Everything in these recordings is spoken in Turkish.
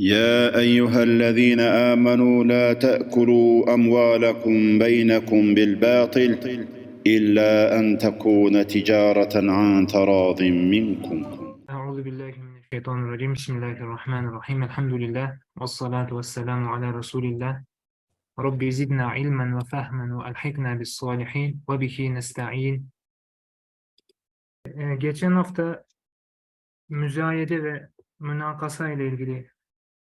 يا أيها الذين آمنوا لا تأكلوا أموالكم بينكم بالباطل إلا أن تكون تجارة عن تراض منكم. أعوذ بالله من الشيطان الرجيم. بسم الله الرحمن الرحيم. الحمد لله والصلاة والسلام على رسول الله. ربي زدنا علما وفهما وألحقنا بالصالحين وبه نستعين. Geçen hafta müzayede ve münakasa ile ilgili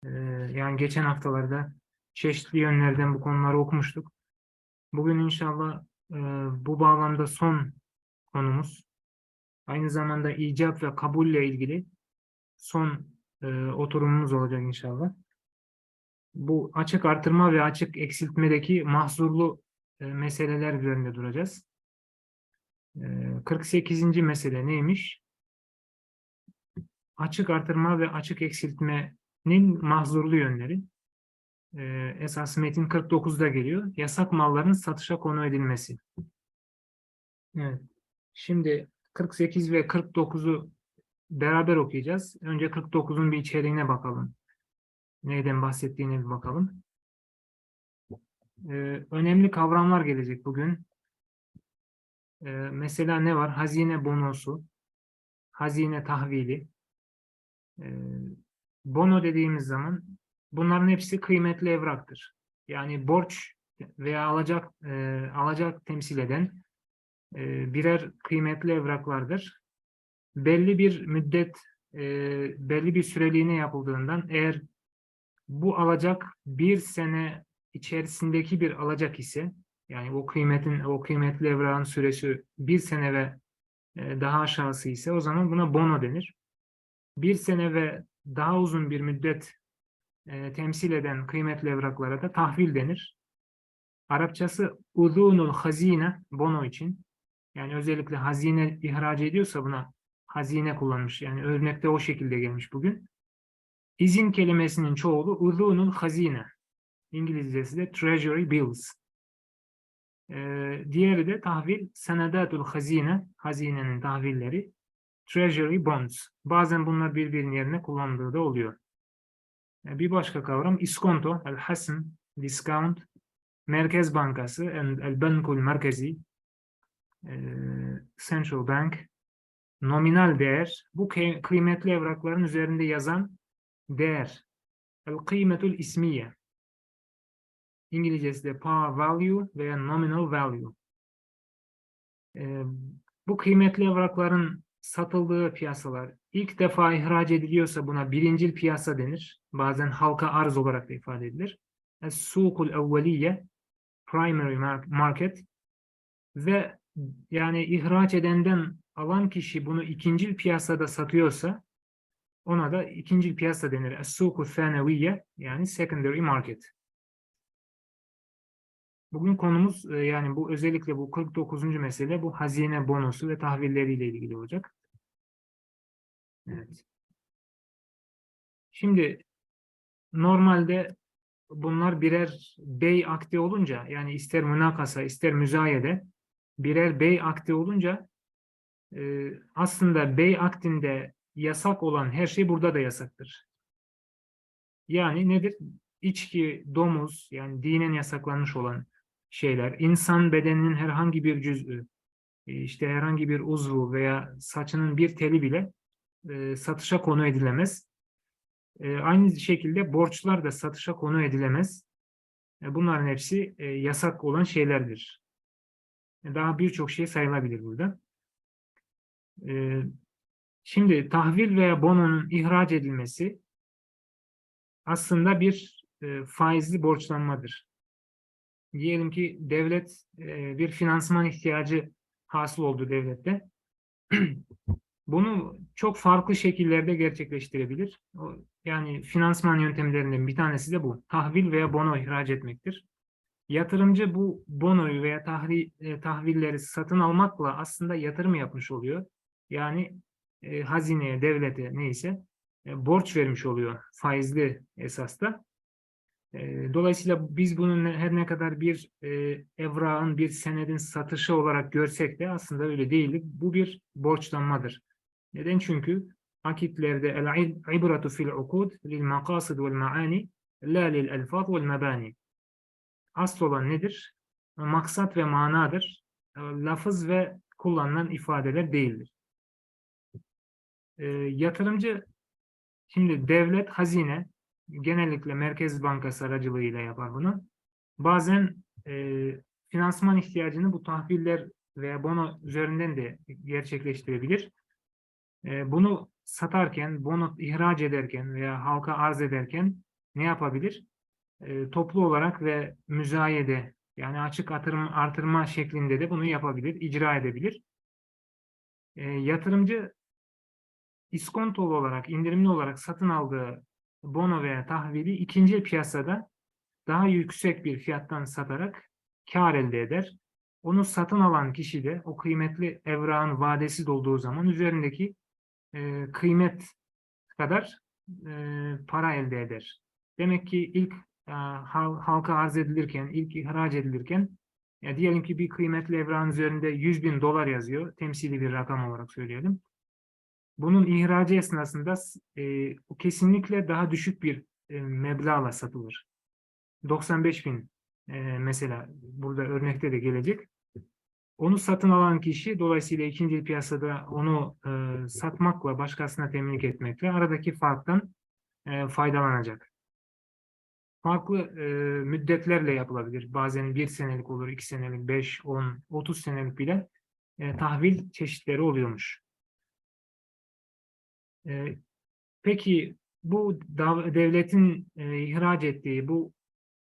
e, yani geçen haftalarda çeşitli yönlerden bu konuları okumuştuk. Bugün inşallah e, bu bağlamda son konumuz aynı zamanda icap ve kabulle ilgili son e, oturumumuz olacak inşallah. Bu açık artırma ve açık eksiltmedeki mahzurlu e, meseleler üzerinde duracağız. E, 48. mesele neymiş? Açık artırma ve açık eksiltmenin mahzurlu yönleri. E, esas metin 49'da geliyor. Yasak malların satışa konu edilmesi. Evet. Şimdi 48 ve 49'u beraber okuyacağız. Önce 49'un bir içeriğine bakalım. Neyden bahsettiğine bir bakalım. Ee, önemli kavramlar gelecek bugün. Ee, mesela ne var? Hazine bonosu, hazine tahvili. Ee, bono dediğimiz zaman bunların hepsi kıymetli evraktır. Yani borç veya alacak e, alacak temsil eden e, birer kıymetli evraklardır. Belli bir müddet, e, belli bir süreliğine yapıldığından eğer bu alacak bir sene içerisindeki bir alacak ise, yani o kıymetin, o kıymetli evrağın süresi bir sene ve e, daha aşağısı ise o zaman buna bono denir. Bir sene ve daha uzun bir müddet e, temsil eden kıymetli evraklara da tahvil denir. Arapçası uzunul hazine bono için. Yani özellikle hazine ihraç ediyorsa buna hazine kullanmış. Yani örnekte o şekilde gelmiş bugün. İzin kelimesinin çoğulu uzunul hazine. İngilizcesi de treasury bills. Ee, diğeri de tahvil senedatul hazine. Hazinenin tahvilleri. Treasury bonds. Bazen bunlar birbirinin yerine kullandığı da oluyor. Ee, bir başka kavram iskonto, el hasm, discount, Merkez Bankası, el bankul merkezi, e, Central Bank, nominal değer, bu kıy- kıymetli evrakların üzerinde yazan değer. El kıymetul ismiye. İngilizcesi de par value veya nominal value. E, bu kıymetli evrakların satıldığı piyasalar ilk defa ihraç ediliyorsa buna birincil piyasa denir. Bazen halka arz olarak da ifade edilir. Es-sukul evveliye primary mar- market ve yani ihraç edenden alan kişi bunu ikincil piyasada satıyorsa ona da ikincil piyasa denir. Es-suku yani secondary market. Bugün konumuz e, yani bu özellikle bu 49. mesele bu hazine bonosu ve tahvilleriyle ilgili olacak. Evet. Şimdi normalde bunlar birer bey akdi olunca yani ister münakasa ister müzayede birer bey akdi olunca e, aslında bey akdinde yasak olan her şey burada da yasaktır. Yani nedir? İçki, domuz yani dinen yasaklanmış olan şeyler, insan bedeninin herhangi bir cüz'ü, e, işte herhangi bir uzvu veya saçının bir teli bile e, satışa konu edilemez. E, aynı şekilde borçlar da satışa konu edilemez. E, bunların hepsi e, yasak olan şeylerdir. Daha birçok şey sayılabilir burada. Şimdi tahvil veya bononun ihraç edilmesi aslında bir faizli borçlanmadır. Diyelim ki devlet e, bir finansman ihtiyacı hasıl oldu devlette. Bunu çok farklı şekillerde gerçekleştirebilir. Yani finansman yöntemlerinden bir tanesi de bu. Tahvil veya bono ihraç etmektir. Yatırımcı bu bonoyu veya tahri, e, tahvilleri satın almakla aslında yatırım yapmış oluyor. Yani e, hazineye, devlete neyse e, borç vermiş oluyor faizli esasda. E, dolayısıyla biz bunun her ne kadar bir e, evrağın, bir senedin satışı olarak görsek de aslında öyle değil. Bu bir borçlanmadır. Neden? Çünkü akitlerde el ibratu fil ukud lil makasid vel maani la lil elfaz vel mebani. Asıl olan nedir? Maksat ve manadır. E, Lafız ve kullanılan ifadeler değildir. E, yatırımcı şimdi devlet hazine genellikle Merkez Bankası aracılığıyla yapar bunu. Bazen e, finansman ihtiyacını bu tahviller veya bono üzerinden de gerçekleştirebilir. E, bunu satarken, bono ihraç ederken veya halka arz ederken ne yapabilir? E, toplu olarak ve müzayede yani açık artırma, artırma şeklinde de bunu yapabilir, icra edebilir. E, yatırımcı iskontolu olarak, indirimli olarak satın aldığı bono veya tahvili ikinci piyasada daha yüksek bir fiyattan satarak kar elde eder. Onu satın alan kişi de o kıymetli evrağın vadesi dolduğu zaman üzerindeki e, kıymet kadar e, para elde eder. Demek ki ilk e, hal- halka arz edilirken, ilk ihraç edilirken ya diyelim ki bir kıymetli evrağın üzerinde 100 bin dolar yazıyor. Temsili bir rakam olarak söyleyelim. Bunun ihracı esnasında e, kesinlikle daha düşük bir e, meblağla satılır. 95 bin e, mesela burada örnekte de gelecek. Onu satın alan kişi dolayısıyla ikinci piyasada onu e, satmakla başkasına teminlik etmekle aradaki farktan e, faydalanacak. Farklı e, müddetlerle yapılabilir. Bazen bir senelik olur, iki senelik, beş, on, otuz senelik bile e, tahvil çeşitleri oluyormuş. E, peki bu devletin e, ihraç ettiği bu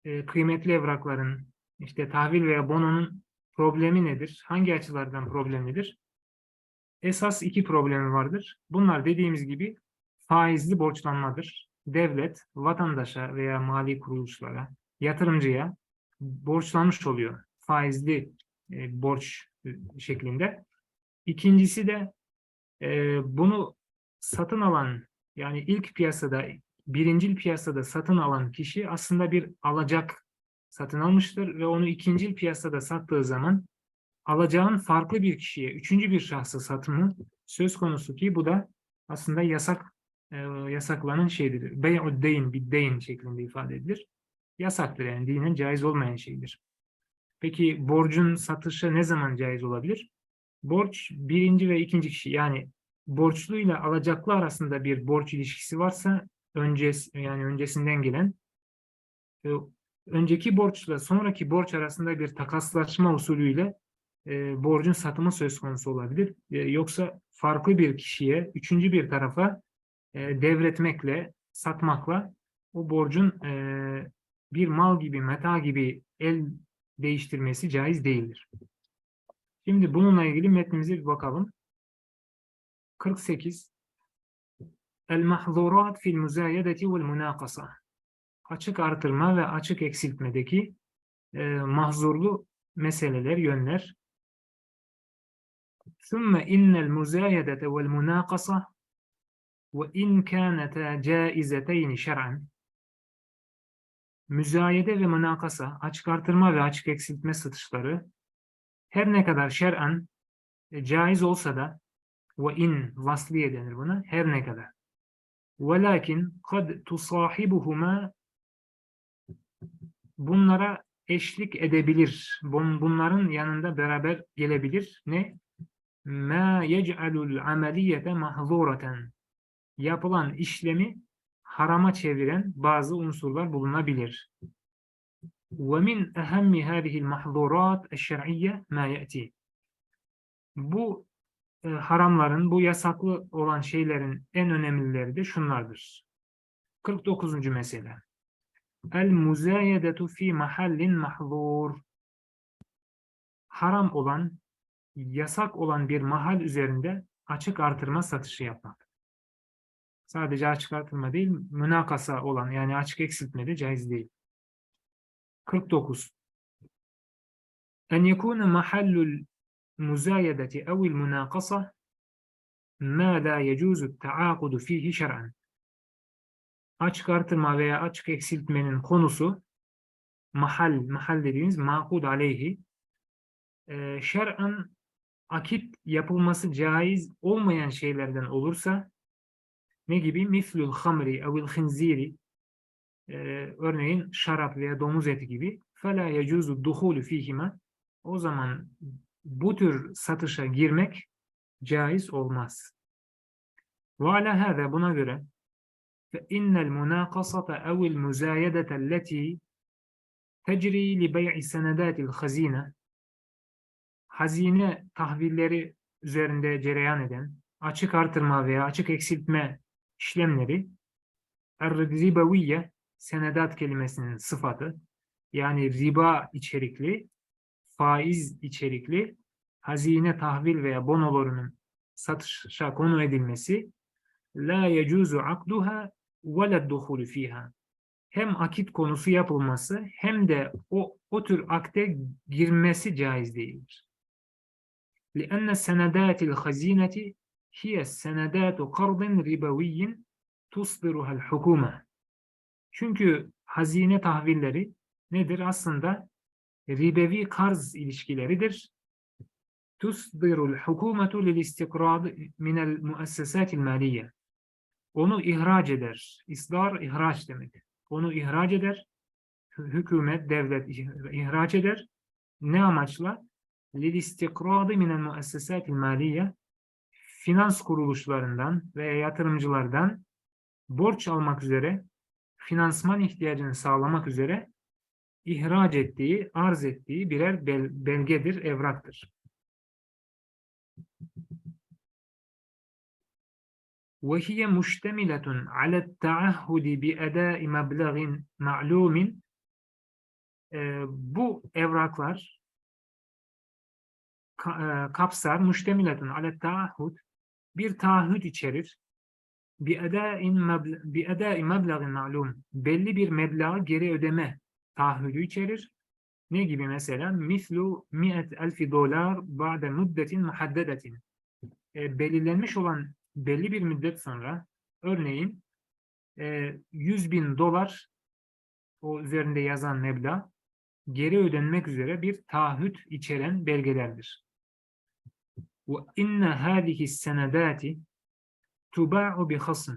e, kıymetli evrakların işte tahvil veya bononun problemi nedir? Hangi açılardan problemidir? Esas iki problemi vardır. Bunlar dediğimiz gibi faizli borçlanmadır. Devlet vatandaşa veya mali kuruluşlara, yatırımcıya borçlanmış oluyor. Faizli e, borç e, şeklinde. İkincisi de e, bunu satın alan yani ilk piyasada birincil piyasada satın alan kişi aslında bir alacak satın almıştır ve onu ikincil piyasada sattığı zaman alacağın farklı bir kişiye, üçüncü bir şahsa satımı söz konusu ki bu da aslında yasak e, yasaklanan şeydir. Bey'ud deyn, biddeyn şeklinde ifade edilir. Yasaktır yani dinen caiz olmayan şeydir. Peki borcun satışı ne zaman caiz olabilir? Borç birinci ve ikinci kişi yani borçluyla alacaklı arasında bir borç ilişkisi varsa öncesi yani öncesinden gelen e, önceki borçla sonraki borç arasında bir takaslaşma usulüyle e, borcun satımı söz konusu olabilir. E, yoksa farklı bir kişiye, üçüncü bir tarafa e, devretmekle, satmakla o borcun bir mal gibi, meta gibi el değiştirmesi caiz değildir. Şimdi bununla ilgili metnimize bir bakalım. 48 El mahzurat fil müzayedeti vel münakasa Açık artırma ve açık eksiltmedeki e, mahzurlu meseleler, yönler. Sümme innel müzayedete vel münakasa ve in kânete caizeteyni şer'an. Müzayede ve münakasa, açık artırma ve açık eksiltme satışları her ne kadar şer'an e, caiz olsa da ve in vasliye denir buna her ne kadar. Velakin kad tusahibuhuma bunlara eşlik edebilir. Bun- Bunların yanında beraber gelebilir. Ne? Ma yec'alul ameliyete mahzureten. Yapılan işlemi harama çeviren bazı unsurlar bulunabilir. Min ehemmi hâzihil mahzurat eşşer'iyye ma ye'ti. Bu e, haramların, bu yasaklı olan şeylerin en önemlileri de şunlardır. 49. mesele. El muzayedetu fi mahallin mahzur. Haram olan, yasak olan bir mahal üzerinde açık artırma satışı yapmak. Sadece açık artırma değil, münakasa olan yani açık eksiltme de caiz değil. 49. En yekune mahallul muzayedeti evil münakasa ma la yecuzu taakudu fihi şer'an. Açık artırma veya açık eksiltmenin konusu mahal, mahal dediğimiz makud aleyhi e, şer'an akit yapılması caiz olmayan şeylerden olursa Ne gibi? Mislul hamri evil khinziri e, örneğin şarap veya domuz eti gibi فَلَا يَجُوزُ الدُّخُولُ ف۪يهِمَا O zaman bu tür satışa girmek caiz olmaz. وعلى هذا buna göre فإن المناقصة أو المزايدة التي تجري لبيع سندات الخزينة hazine tahvilleri üzerinde cereyan eden açık artırma veya açık eksiltme işlemleri er-ribaviye senedat kelimesinin sıfatı yani riba içerikli faiz içerikli hazine tahvil veya bonolarının satışa konu edilmesi la yecuzu akduha ve la duhulu fiha. Hem akit konusu yapılması hem de o, o tür akte girmesi caiz değildir. لأن السندات الخزينة هي السندات قرض ربوي تصدرها الحكومة. Çünkü hazine tahvilleri nedir? Aslında ribevi karz ilişkileridir. tusdirul hukumetu lil istikrad minel muessesatil maliye. Onu ihraç eder. İsdar ihraç demek. Onu ihraç eder. Hü- Hükümet, devlet ih- ihraç eder. Ne amaçla? Lil istikrad minel muessesatil maliye. Finans kuruluşlarından veya yatırımcılardan borç almak üzere finansman ihtiyacını sağlamak üzere ihraç ettiği, arz ettiği birer bel- belgedir, evraktır. وهي مشتملة على التعهد بأداء مبلغ معلوم Ee, bu evraklar ka- e, kapsar müştemilatun ale taahhud bir taahhüt içerir bi edain mebl- bi edai meblağin ma'lum belli bir meblağı geri ödeme taahhüdü içerir. Ne gibi mesela? Mislu mi'et elfi dolar ba'de müddetin muhaddedetin. E, belirlenmiş olan belli bir müddet sonra örneğin e, 100 bin dolar o üzerinde yazan meblağ geri ödenmek üzere bir taahhüt içeren belgelerdir. Ve inne hâzihi senedâti tubâ'u bi hasm.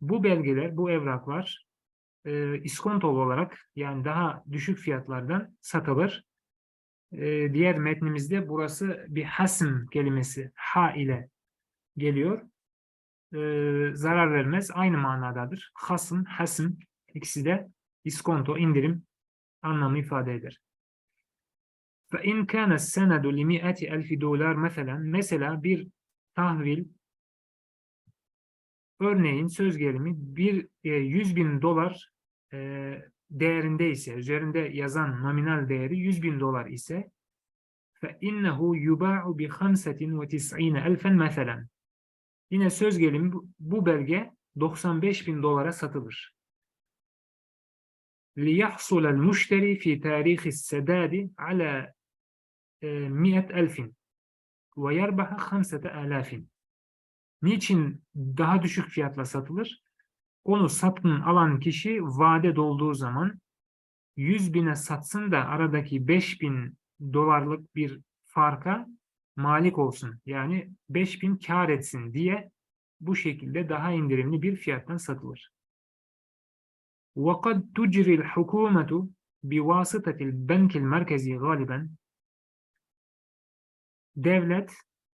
Bu belgeler, bu evraklar e, iskontolu olarak yani daha düşük fiyatlardan satılır. E, diğer metnimizde burası bir hasm kelimesi ha ile geliyor. E, zarar vermez. Aynı manadadır. Hasım, hasm ikisi de iskonto, indirim anlamı ifade eder. فَاِنْ كَانَ السَّنَدُ لِمِئَةِ أَلْفِ dolar mesela, mesela bir tahvil örneğin söz gelimi bir e, 100 bin dolar e, değerinde ise üzerinde yazan nominal değeri 100 bin dolar ise فَاِنَّهُ يُبَاعُ بِخَمْسَةٍ وَتِسْعِينَ أَلْفًا مثلا. Yine söz gelimi bu, bu belge 95 bin dolara satılır. ليحصل المشتري في تاريخ السداد على آه، مئة ألف ويربح خمسة آلاف Niçin daha düşük fiyatla satılır? Onu satın alan kişi vade dolduğu zaman 100 bine satsın da aradaki 5000 dolarlık bir farka malik olsun. Yani 5000 kar etsin diye bu şekilde daha indirimli bir fiyattan satılır. وقد تجري الحكومة بواسطة البنك المركزي غالبا devlet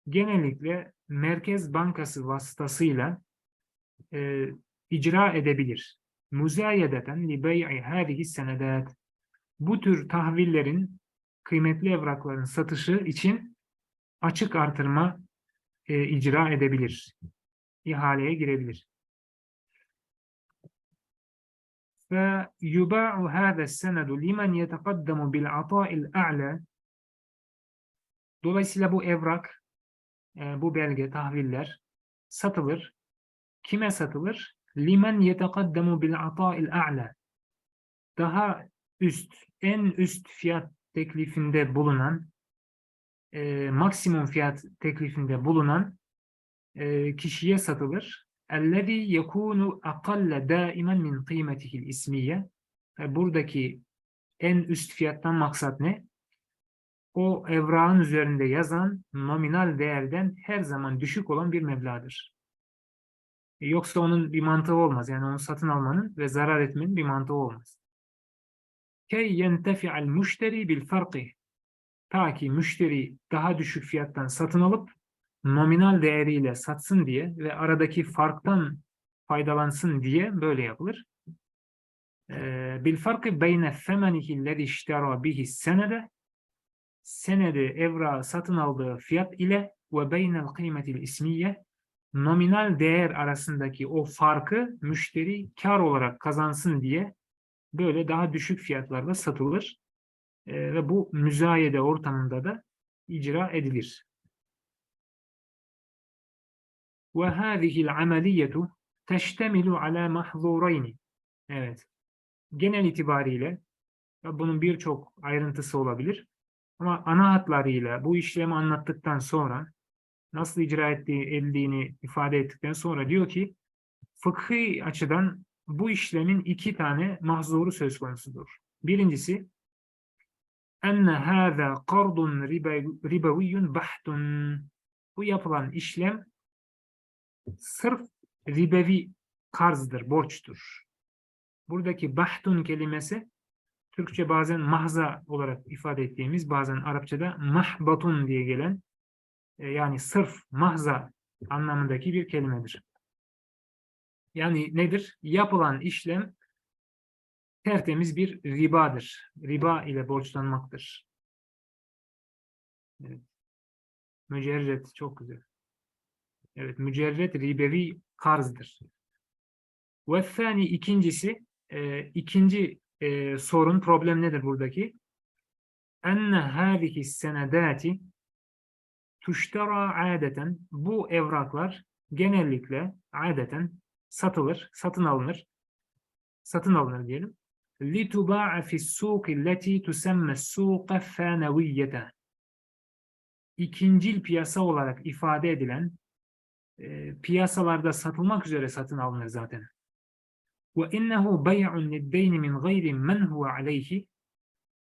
genellikle Merkez Bankası vasıtasıyla e, icra edebilir. Müzayedeten li bey'i hâzihi senedat. Bu tür tahvillerin, kıymetli evrakların satışı için açık artırma e, icra edebilir. İhaleye girebilir. Ve yuba'u hâze senedu limen yetekaddamu bil ata'il a'le Dolayısıyla bu evrak, e, bu belge, tahviller satılır. Kime satılır? Limen yetekaddamu bil ata'il a'le Daha üst, en üst fiyat teklifinde bulunan e, maksimum fiyat teklifinde bulunan e, kişiye satılır. اَلَّذ۪ي يَكُونُ اَقَلَّ دَائِمًا مِنْ قِيمَتِهِ الْاِسْمِيَّ Ve Buradaki en üst fiyattan maksat ne? O evrağın üzerinde yazan nominal değerden her zaman düşük olan bir meblağdır. E, Yoksa onun bir mantığı olmaz. Yani onu satın almanın ve zarar etmenin bir mantığı olmaz. Key yentefi'al müşteri bil farkı. Ta ki müşteri daha düşük fiyattan satın alıp nominal değeriyle satsın diye ve aradaki farktan faydalansın diye böyle yapılır. Ee, Bil farkı beyne femenihi lezi iştera bihi senede senedi evra satın aldığı fiyat ile ve beynel kıymetil ismiye nominal değer arasındaki o farkı müşteri kar olarak kazansın diye böyle daha düşük fiyatlarda satılır. Ee, ve bu müzayede ortamında da icra edilir. Ve hâzihil ameliyetu teştemilu ala mahzureyni. Evet. Genel itibariyle bunun birçok ayrıntısı olabilir. Ama ana hatlarıyla bu işlemi anlattıktan sonra nasıl icra ettiği, edildiğini ifade ettikten sonra diyor ki fıkhi açıdan bu işlemin iki tane mahzuru söz konusudur. Birincisi enne hâzâ kardun ribeviyyun bahtun. Bu yapılan işlem sırf ribevi karzdır, borçtur. Buradaki bahtun kelimesi Türkçe bazen mahza olarak ifade ettiğimiz, bazen Arapçada mahbatun diye gelen e, yani sırf mahza anlamındaki bir kelimedir. Yani nedir? Yapılan işlem tertemiz bir ribadır. Riba ile borçlanmaktır. Evet. Mücerret çok güzel. Evet, mücerret ribevi karzdır. Ve thani ikincisi, e, ikinci e, sorun, problem nedir buradaki? Enne hâzihi senedâti tuştara adeten bu evraklar genellikle adeten satılır, satın alınır. Satın alınır diyelim. لِتُبَاعَ فِي السُّوقِ الَّتِي تُسَمَّ السُّوقَ فَانَوِيَّةً İkincil piyasa olarak ifade edilen e, piyasalarda satılmak üzere satın alınır zaten. وَاِنَّهُ بَيْعٌ لِلدَّيْنِ مِنْ غَيْرِ مَنْ هُوَ عَلَيْهِ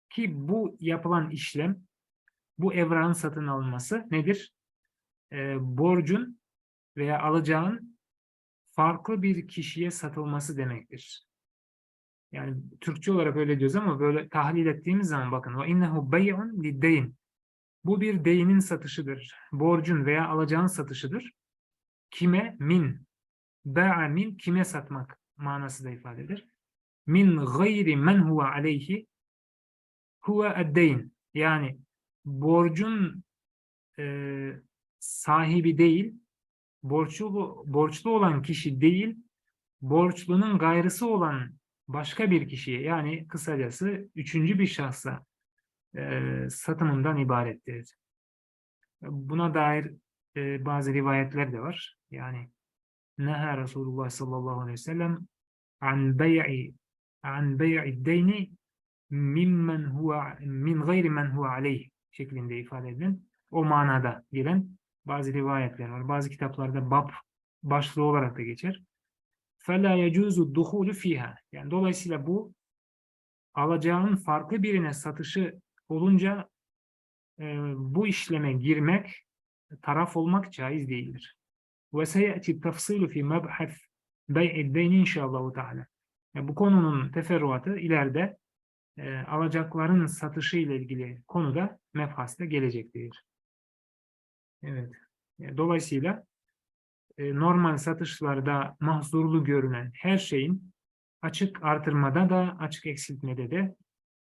Ki bu yapılan işlem, bu evranın satın alınması nedir? E, borcun veya alacağın farklı bir kişiye satılması demektir. Yani Türkçe olarak öyle diyoruz ama böyle tahlil ettiğimiz zaman bakın. Ve innehu bay'un liddeyn. Bu bir deyinin satışıdır. Borcun veya alacağın satışıdır. Kime? Min. Ba'a min kime satmak manası da ifade eder. Min gayri men huve aleyhi huve eddeyn. Yani borcun e, sahibi değil, borçlu, borçlu olan kişi değil, borçlunun gayrısı olan başka bir kişiye yani kısacası üçüncü bir şahsa e, satımından ibarettir. Buna dair e, bazı rivayetler de var. Yani Neha Resulullah sallallahu aleyhi ve sellem an bey'i an bey'i deyni mimmen huve min gayri men huve aleyh şeklinde ifade edilen o manada gelen bazı rivayetler var. Bazı kitaplarda bab başlığı olarak da geçer. فَلَا يَجُوزُ الدُّخُولُ ف۪يهَا Yani dolayısıyla bu alacağın farklı birine satışı olunca e, bu işleme girmek, taraf olmak caiz değildir. وَسَيَأْتِ التَّفْصِيلُ فِي مَبْحَث بَيْعِ الدَّيْنِ inşallah Teala. Yani bu konunun teferruatı ileride e, alacakların satışı ile ilgili konuda mefhasta gelecektir. Evet. Yani dolayısıyla e, normal satışlarda mahzurlu görünen her şeyin açık artırmada da açık eksiltmede de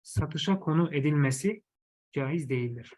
satışa konu edilmesi caiz değildir.